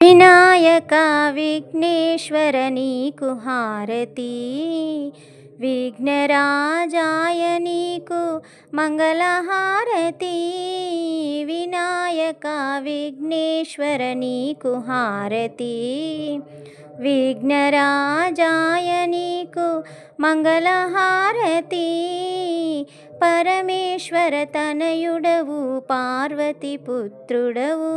వినాయక విఘ్నేశ్వర నీకు హారతి విఘ్నరాజాయ నీకు మంగళహారతి వినాయక విఘ్నేశ్వర నీకు హారతి విఘ్నరాజాయ నీకు మంగళహారతి పరమేశ్వర తనయుడవు పార్వతి పుత్రుడవు.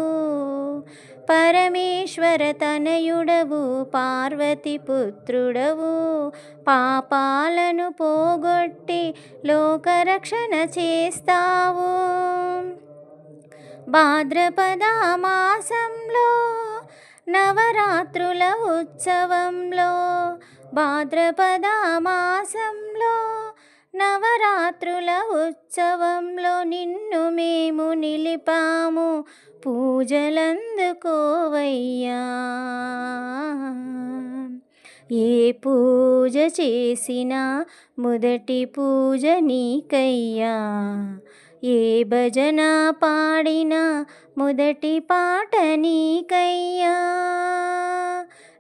పరమేశ్వర తనయుడవు పార్వతి పుత్రుడవు. పాపాలను పోగొట్టి లోకరక్షణ చేస్తావు. భాద్రపద మాసంలో నవరాత్రుల ఉత్సవంలో భాద్రపద మాసంలో నవరాత్రుల ఉత్సవంలో నిన్ను మేము నిలిపాము. పూజలందుకోవయ్యా. ఏ పూజ చేసినా మొదటి పూజ నీకయ్యా. ఏ భజన పాడినా మొదటి పాట నీకయ్యా.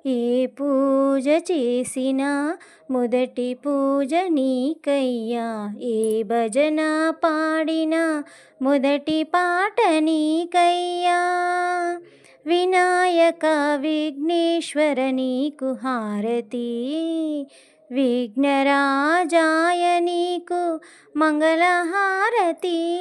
ఏ పూజ పూజ చేసిన మొదటి పూజ నీకయ్యా. ఏ భజన పాడినా మొదటి పాట నీకయ్యా. వినాయక విఘ్నేశ్వర నీకు హారతి విఘ్నరాజాయ నీకు మంగళహారతి.